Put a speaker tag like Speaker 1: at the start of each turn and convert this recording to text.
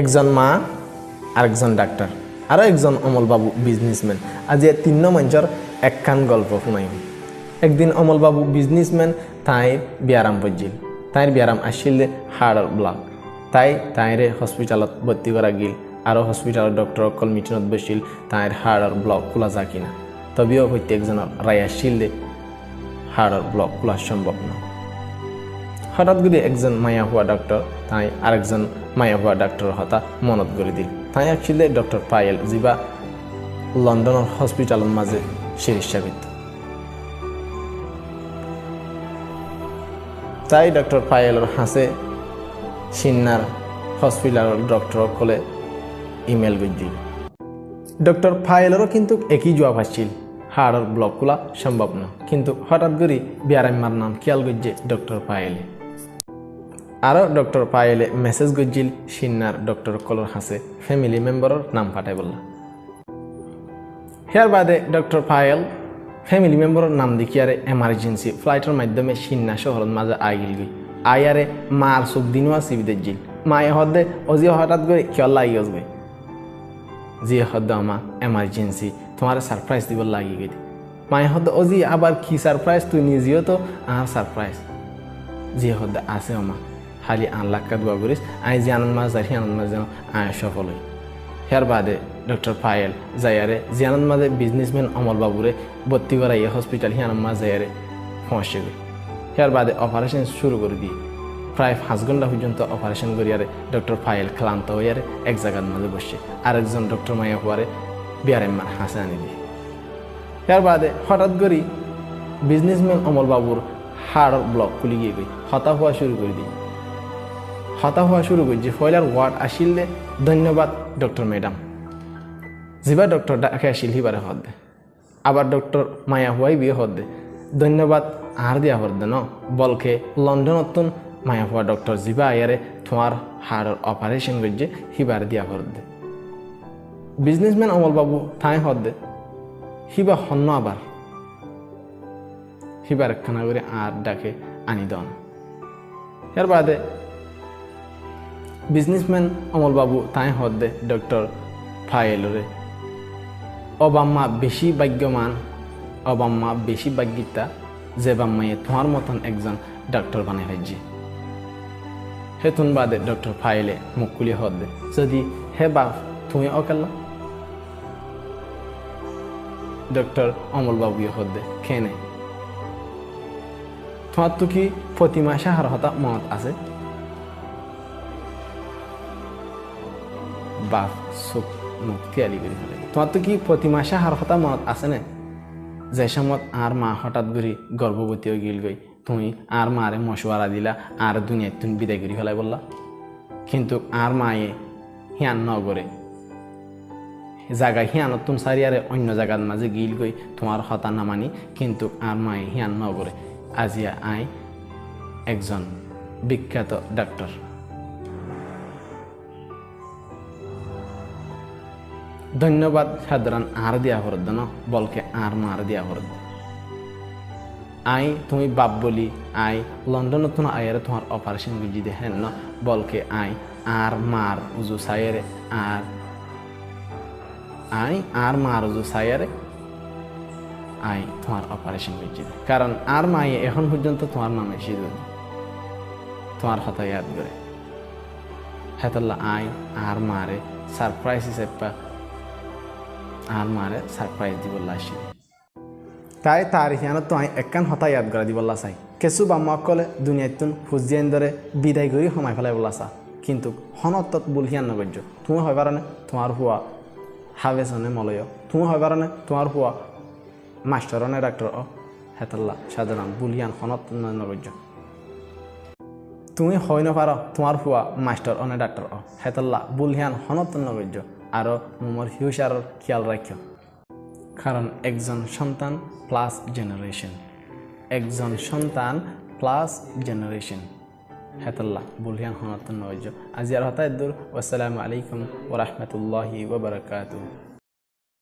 Speaker 1: একজন মা, আরেকজন ডাক্তার আরও একজন অমলবাবু বিজনেসম্যান আজি তিন মঞ্চর একখান গল্প শুনাইম। একদিন অমলবাবু বিজনেসম্যান তাইর বিয়ারাম পজিল তাইর বিয়ারাম আসছিল হাড়ৰ ব্লক তাই তাইরে হস্পিটালত ভর্তি করা গিল। আরও হস্পিটালত ডক্টর অকল মিটিনত বসিল তাইর হাড়ৰ ব্লক খোলা যা কিনা। তবেও প্রত্যেকজনের রায় আসছিল হাড়ৰ ব্লক খোলা সম্ভব না হঠাৎ করে একজন মায়া হওয়া ডক্টর তাই আরেকজন মায়া হওয়া ডক্টর হতা মনত করে দিল। তাই আসলে ডক্টর পায়েল যিবা লন্ডনের হসপিটালের মাঝে চিকিৎসা করত। তাই ডক্টর পায়েলের হাসে সিন্নার হসপিটালের ডক্টর কলে ইমেল করছিল ডক্টর ফাইলেরও কিন্তু একই জবাব আসছিল, হাড়ের ব্লক খোলা সম্ভব না। কিন্তু হঠাৎ করে বিয়ারাম্মার নাম খেয়াল করছে ডক্টর পায়েলে। আরও ডক্টর পায়েলে মেসেজ গজ্জিল, সিন্নার ডক্টর কলর হাসে, ফ্যামিলি মেম্বারের নাম পাঠাই বললা। হেয়ার বাদে ডক্টর পায়েল, ফ্যামিলি মেম্বারের নাম দেখিয়ারে এমার্জেন্সি, ফ্লাইটের মাধ্যমে সিন্না শহরের মাঝে আইগিল গই আয়ারে মার চোখ দিনুয়া সিবিদে জিল মায়ে হদে অজি হঠাৎ করে কিয় লাগি গই জি হদ আমা, এমার্জেন্সি, তোমার সারপ্রাইজ দিব লাগি গই মায়ে হদ অজি আবার কি সারপ্রাইজ, তুই নিজেও তো আর সারপ্রাইজ। জি হদ আছে আমা। খালি আন লাক্কা দোয়া করিস আই যে আনন্দ মাছ যাই আনন্দ মাছ যেন আয় সফল হই হেয়ার বাদে ডক্টর পায়েল যাইয়ারে জিয়ানন্দ মাঝে বিজনেসম্যান অমল বাবুরে ভর্তি করাইয়া হসপিটাল হিয়ানন্দ মাছ যাইয়ারে পৌঁছে গই হেয়ার বাদে অপারেশন শুরু করে দিয়ে প্রায় পাঁচ ঘণ্টা পর্যন্ত অপারেশন করিয়ারে ডক্টর ফাইল ক্লান্ত হইয়ারে এক জায়গার মাঝে বসে, আরেকজন ডক্টর মাইয়া হওয়ারে বিয়ারেম্মার হাসে আনি দিয়ে এর বাদে হঠাৎ করি বিজনেসম্যান অমল বাবুর হাড় ব্লক খুলি গিয়ে গই হতা হওয়া শুরু করে দিই। হতা হওয়া শুরু করি যে ফয়লার ওয়ার্ড আসিলে ধন্যবাদ ডক্টর ম্যাডাম যিবা ডক্টর ডাকে আসিল সিবারে হদ দে। আবার ডক্টর মায়া হুয়াই বিয়ে হদ ধন্যবাদ আর দিয়া হর দে ন। বলকে লন্ডনতন মায়া হুয়া ডক্টর যিবা আয়ারে তোমার হাড়ের অপারেশন করছে সিবার দিয়া হর দে। বিজনেসম্যান অমল বাবু ঠাই হদ দে। সিবা হন্য আবার সিবার একখানা করে আর ডাকে আনি দন। এর বাদে বিজনেসম্যান অমল বাবু তাই হদ দে ডক্টর ফাইলরে অবাম্মা বেশি ভাগ্যমান, অবাম্মা বেশি ভাগ্যিতা, যে বাম্মাইয়ে তোমার মতন একজন ডক্টর বানাই ভাইজি হেতুন বাদে ডক্টর ফাইলে মুখ খুলি হদ দে যদি হে বাপ তুমি অকাল্লা? ডক্টর অমল বাবু হদ দে খেয়ে তোমার তো কি প্রতিমা সাহার হতা মত আছে? বাপ চোখ মুখ তিয়ালি কৰি ফেলে তোমার কি প্রতিমা সাহার হতা মনত আছে নে? যে সময়ত আর মা হঠাৎ করে গর্ভবতী হয়ে গিল গই তুমি আর মারে মশওয়ারা দিলা আর দুনিয়ায় তুমি বিদায় করে ফেলাই বললা। কিন্তু আর মায়ে হিয়ান নগরে জায়গা হিয়ানত তুম সারিয়ারে অন্য জায়গার মাঝে গিল গই তোমার হতা নামানি, কিন্তু আর মায়ে হিয়ান নগরে আজিয়া আই একজন বিখ্যাত ডাক্তার ধন্যবাদ সাধারণ আর দিয়া হরদ ন বলকে আর মার দিয়া হরদ। আই তুমি বাপ বলি, আই লন্ডনত তোমার আয়ারে তোমার অপারেশন বুঝি দেখেন ন, বলকে আই আর মার উজু সাইয়ারে আর আই আর মার উজু সাইয়ারে আই তোমার অপারেশন দে। কারণ আর মাই এখন পর্যন্ত তোমার নামে সিদ্ধ তোমার হতা ইয়াদ করে। হেতল্লা আই আর মারে সারপ্রাইজ হিসেবে আর মারে সারপ্রাইজ দিবল্লা আসি তাই তার হিয়ানো তো আই একান হতা ইয়াদ করা দিবল্লা চাই কেঁচু বাম্মা কলে দুনিয়াতুন ফুজিয়ান দরে বিদায় কৰি সোমাই পেলাই বলা চা কিন্তু হনতত বুল হিয়ান নগর্য তুমি হয় পারানে তোমার হুয়া হাবেছনে মলয়। তুমি হয় পারানে তোমার হুয়া মাস্টারনে ডাক্তার অ। হেতাল্লা সাধারণ বুলিয়ান হনত নগর্য তুমি হয় নপার তোমার হুয়া মাস্টার অনে ডাক্তার অ। হেতাল্লা বুলহিয়ান হনত নগর্য আরও মোমর হিউসারর খেয়াল রাখিও। কারণ একজন সন্তান প্লাস জেনারেশন একজন সন্তান প্লাস জেনারেশন হেতাল্লাহ বুলিয়ান হনাত নয় আজি আর হতায় দূর। আসসালামু আলাইকুম ওরহমতুল্লাহি ওবরাকাতুহ